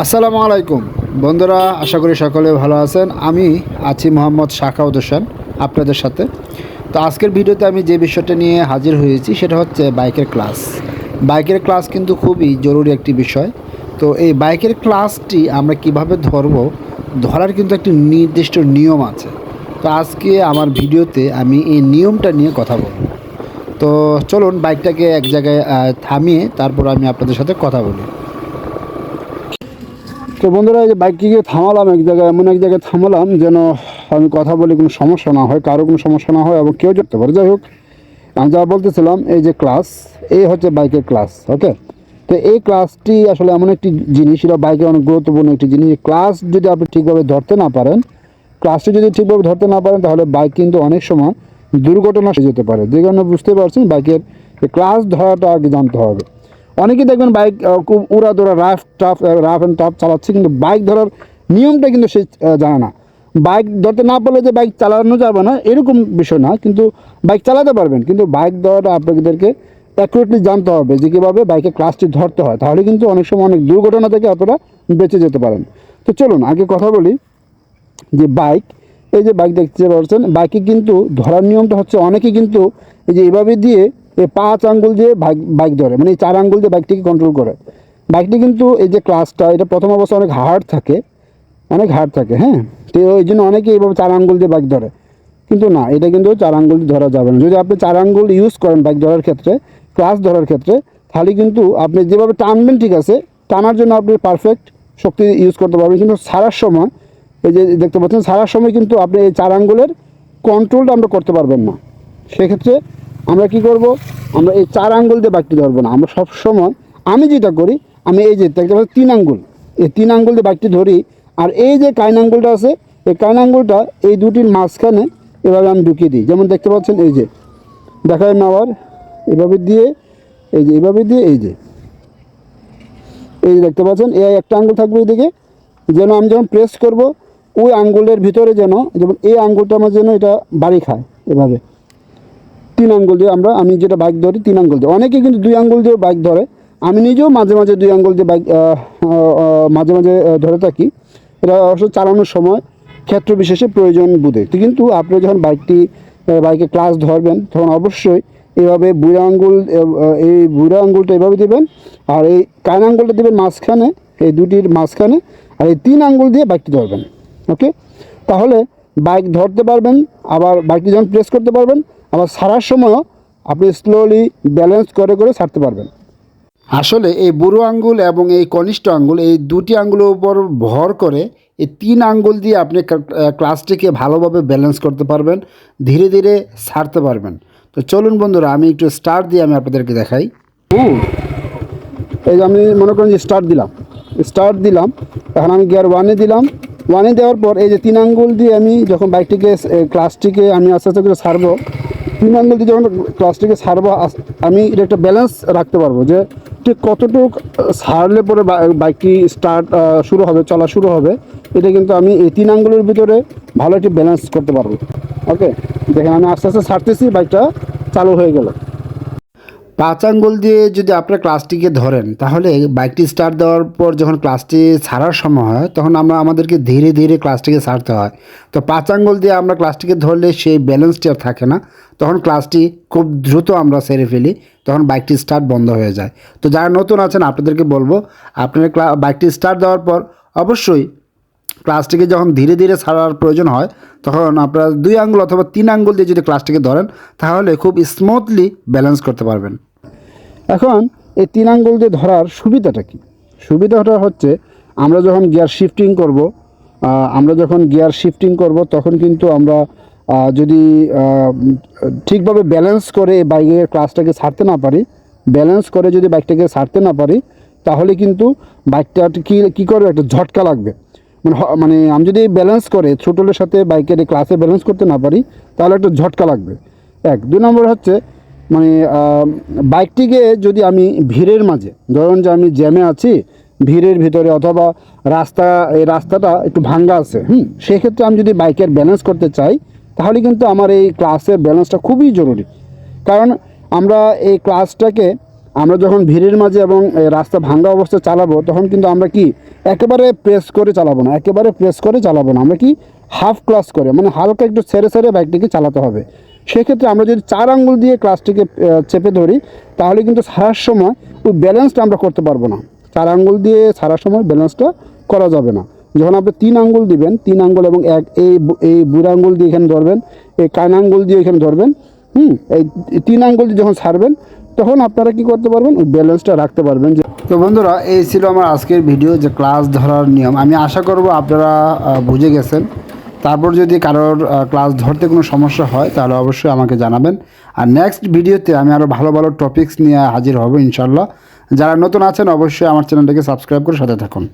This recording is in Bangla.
আসসালামু আলাইকুম। বন্ধুরা, আশা করি সকলে ভালো আছেন। আমি আছি মোহাম্মদ শাখাউদ হোসেন আপনাদের সাথে। তো আজকের ভিডিওতে আমি যে বিষয়টা নিয়ে হাজির হয়েছি, সেটা হচ্ছে বাইকের ক্লাস। বাইকের ক্লাস কিন্তু খুবই জরুরি একটি বিষয়। তো এই বাইকের ক্লাসটি আমরা কীভাবে ধরব, ধরার কিন্তু একটি নির্দিষ্ট নিয়ম আছে। তো আজকে আমার ভিডিওতে আমি এই নিয়মটা নিয়ে কথা বলব। তো চলুন বাইকটাকে এক জায়গায় থামিয়ে তারপর আমি আপনাদের সাথে কথা বলি। তো বন্ধুরা এই যে বাইককে গিয়ে থামালাম এক জায়গায়, এমন এক জায়গায় থামালাম যেন আমি কথা বলি, কোনো সমস্যা না হয়, কারও কোনো সমস্যা না হয় এবং কেউ যেতে পারে। যাই হোক, আমি যা বলতেছিলাম, এই যে ক্লাস এই হচ্ছে বাইকের ক্লাস ওকে তো এই ক্লাসটি আসলে এমন একটি জিনিস, এটা বাইকের অনেক গুরুত্বপূর্ণ একটি জিনিস। ক্লাস যদি আপনি ঠিকভাবে ধরতে না পারেন ক্লাসটি যদি ঠিকভাবে ধরতে না পারেন, তাহলে বাইক কিন্তু অনেক সময় দুর্ঘটনা হয়ে যেতে পারে। যে কারণে বুঝতে পারছেন, বাইকের ক্লাস ধরাটা আগে জানতে হবে। অনেকেই দেখবেন বাইক খুব উড়া দৌড়া rough tough rough and tough চালাচ্ছে, কিন্তু বাইক ধরার নিয়মটা কিন্তু সে জানে না। বাইক ধরতে না পারলে যে বাইক চালানো যাবে না, এরকম বিষয় না, কিন্তু বাইক চালাতে পারবেন। কিন্তু বাইক ধরাটা আপনাদেরকে অ্যাকুরেটলি জানতে হবে যে কীভাবে বাইকে ক্লাসটি ধরতে হয়। তাহলে কিন্তু অনেক সময় অনেক দুর্ঘটনা থেকে আপনারা বেঁচে যেতে পারেন। তো চলুন, আগে কথা বলি যে বাইক এই যে বাইক দেখতে পাচ্ছেন বাইকে কিন্তু ধরার নিয়মটা হচ্ছে, অনেকে কিন্তু এই যে এভাবে দিয়ে এই পাঁচ আঙ্গুল দিয়ে বাইক বাইক ধরে মানে এই চার আঙ্গুল দিয়ে বাইকটিকে কন্ট্রোল করে। বাইকটি কিন্তু এই যে ক্লাসটা এটা প্রথম অবস্থা অনেক হার্ড থাকে, অনেক হার্ড থাকে হ্যাঁ? তো ওই জন্য অনেকে এইভাবে চার আঙ্গুল দিয়ে বাইক ধরে। কিন্তু না, এটা কিন্তু চার আঙ্গুল ধরা যাবে না। যদি আপনি চার আঙ্গুল ইউজ করেন বাইক ধরার ক্ষেত্রে ক্লাস ধরার ক্ষেত্রে, তাহলে কিন্তু আপনি যেভাবে টানবেন, ঠিক আছে, টানার জন্য আপনি পারফেক্ট শক্তি ইউজ করতে পারবেন। কিন্তু সারার সময়, এই যে দেখতে পাচ্ছেন, সারার সময় কিন্তু আপনি এই চার আঙ্গুলের কন্ট্রোলটা আমরা করতে পারবেন না। সেক্ষেত্রে আমরা কি করব? আমরা এই চার আঙ্গুল দিয়ে বাইকটি ধরবো না। আমরা সব সময়, আমি যেটা করি, আমি এই যে, দেখতে পাচ্ছি তিন আঙ্গুল। এই তিন আঙ্গুল দিয়ে বাইকটি ধরি, আর এই যে কাইন আঙ্গুলটা আছে, এই কাইন আঙ্গুলটা এই দুটির মাঝখানে এভাবে আমি ঢুকিয়ে দিই। যেমন দেখতে পাচ্ছেন এই যে দেখায় না আবার এভাবে দিয়ে, এই যে এইভাবে দিয়ে, এই যে। এই যে দেখতে পাচ্ছেন এই একটা আঙ্গুল থাকবে এইদিকে যেন আমি যখন প্রেস করব, ওই আঙ্গুলের ভিতরে যেন, যেমন এই আঙ্গুলটা আমার যেন এটা বাড়ি খায় এভাবে। তিন আঙ্গুল দিয়ে আমরা, আমি যেটা বাইক ধরি, তিন আঙ্গুল দিয়ে। অনেকে কিন্তু দুই আঙ্গুল দিয়ে বাইক ধরে। আমি নিজেও মাঝে মাঝে দুই আঙ্গুল দিয়ে বাইক মাঝে মাঝে ধরে থাকি। এটা অবশ্য চালানোর সময় ক্ষেত্র বিশেষে প্রয়োজন বুঝে কিন্তু আপনি যখন বাইকটি বাইকে ক্লাস ধরবেন, তখন অবশ্যই এইভাবে বুড়া আঙ্গুল এই বুড়া আঙ্গুলটা এভাবে দেবেন, আর এই কান আঙ্গুলটা দেবেন মাঝখানে, এই দুটির মাঝখানে, আর এই তিন আঙ্গুল দিয়ে বাইকটি ধরবেন। ওকে তাহলে বাইক ধরতে পারবেন আবার বাইকটি যখন প্রেস করতে পারবেন আবার সারার সময়ও আপনি স্লোলি ব্যালেন্স করে করে ছাড়তে পারবেন। আসলে এই বুড়ো আঙ্গুল এবং এই কনিষ্ঠ আঙ্গুল এই দুটি আঙ্গুলের উপর ভর করে এই তিন আঙ্গুল দিয়ে আপনি ক্লাসটিকে ভালোভাবে ব্যালেন্স করতে পারবেন ধীরে ধীরে ছাড়তে পারবেন। তো চলুন বন্ধুরা আমি একটু স্টার্ট দিয়ে আমি আপনাদেরকে দেখাই। হুম। এই যে আমি মনে করেন যে স্টার্ট দিলাম। স্টার্ট দিলাম এখন আমি গিয়ার ওয়ানে দিলাম। ওয়ানে দেওয়ার পর এই যে তিন আঙ্গুল দিয়ে আমি যখন বাইকটিকে ক্লাসটিকে আমি আস্তে আস্তে করে সারবো, তিন আঙ্গুল দিয়ে যখন ক্লাসটিকে আস- আমি এটা একটা ব্যালেন্স রাখতে পারব যে ঠিক কতটুক সারলে পরে বাইকটি স্টার্ট শুরু হবে, চলা শুরু হবে, এটা কিন্তু আমি এই তিন আঙ্গুলের ভিতরে ভালো একটি ব্যালেন্স করতে পারব। ওকে দেখেন আমি আস্তে আস্তে সারতেছি, বাইকটা চালু হয়ে গেল। পাঁচ আঙ্গুল দিয়ে যদি আপনার ক্লাসটিকে ধরেন, তাহলে বাইকটি স্টার্ট দেওয়ার পর যখন ক্লাসটি ছাড়ার সময় হয়, তখন আমরা আমাদেরকে ধীরে ধীরে ক্লাসটিকে ছাড়তে হয়। তো পাঁচ আঙ্গুল দিয়ে আমরা ক্লাসটিকে ধরলে সেই ব্যালেন্সটি আর থাকে না। তখন ক্লাসটি খুব দ্রুত আমরা সেরে ফেলি, তখন বাইকটি স্টার্ট বন্ধ হয়ে যায়। তো যারা নতুন আছেন, আপনাদেরকে বলব, আপনার বাইকটি স্টার্ট দেওয়ার পর অবশ্যই ক্লাসটিকে যখন ধীরে ধীরে ছাড়ার প্রয়োজন হয়, তখন আপনারা দুই আঙ্গুল অথবা তিন আঙ্গুল দিয়ে যদি ক্লাসটিকে ধরেন, তাহলে খুব স্মুথলি ব্যালেন্স করতে পারবেন। এখন এই তিন আঙ্গুল দিয়ে ধরার সুবিধাটা কি? সুবিধাটা হচ্ছে আমরা যখন গিয়ার শিফটিং করব আমরা যখন গিয়ার শিফটিং করব, তখন কিন্তু আমরা যদি ঠিকভাবে ব্যালেন্স করে বাইকের ক্লাসটাকে ছাড়তে না পারি ব্যালেন্স করে যদি বাইকটাকে ছাড়তে না পারি, তাহলে কিন্তু বাইকটা কী কী করবে একটা ঝটকা লাগবে। মানে মানে আমি যদি ব্যালেন্স করে ছোটলের সাথে বাইকের ক্লাসে ব্যালেন্স করতে না পারি, তাহলে একটা ঝটকা লাগবে। এক। দুই নম্বর হচ্ছে মানে বাইকটিকে যদি আমি ভিড়ের মাঝে, ধরুন যে আমি জ্যামে আছি, ভিড়ের ভিতরে অথবা রাস্তা, এই রাস্তাটা একটু ভাঙ্গা আছে, হুম, সেক্ষেত্রে আমি যদি বাইকের ব্যালেন্স করতে চাই, তাহলে কিন্তু আমার এই ক্লাসের ব্যালেন্সটা খুবই জরুরি। কারণ আমরা এই ক্লাসটাকে আমরা যখন ভিড়ের মাঝে এবং রাস্তা ভাঙ্গা অবস্থায় চালাবো, তখন কিন্তু আমরা কি একেবারে প্রেস করে চালাবো না, একেবারে প্রেস করে চালাবো না। আমরা কি হাফ ক্লাস করে মানে হালকা একটু ছেড়ে ছেড়ে বাইকটিকে চালাতে হবে। সেক্ষেত্রে আমরা যদি চার আঙ্গুল দিয়ে ক্লাসটিকে চেপে ধরি, তাহলে কিন্তু সারার সময় ওই ব্যালেন্সটা আমরা করতে পারব না। চার আঙ্গুল দিয়ে সারার সময় ব্যালেন্সটা করা যাবে না। যখন আপনি তিন আঙ্গুল দিবেন, তিন আঙ্গুল এবং এক, এই এই বুড়ো আঙ্গুল দিয়ে এখানে ধরবেন, এই কান আঙ্গুল দিয়ে এখানে ধরবেন, হুম, এই তিন আঙ্গুল দিয়ে যখন ছাড়বেন তখন আপনারা কি করতে পারবেন? ওই ব্যালেন্সটা রাখতে পারবেন যে তো বন্ধুরা, এই ছিল আমার আজকের ভিডিও যে ক্লাস ধরার নিয়ম। আমি আশা করব আপনারা বুঝে গেছেন। তারপর যদি কারোর ক্লাস ধরতে কোনো সমস্যা হয়, তাহলে অবশ্যই আমাকে জানাবেন। আর নেক্সট ভিডিওতে আমি আরও ভালো ভালো টপিক্স নিয়ে হাজির হব ইনশাল্লাহ যারা নতুন আছেন, অবশ্যই আমার চ্যানেলটাকে সাবস্ক্রাইব করে সাথে থাকুন।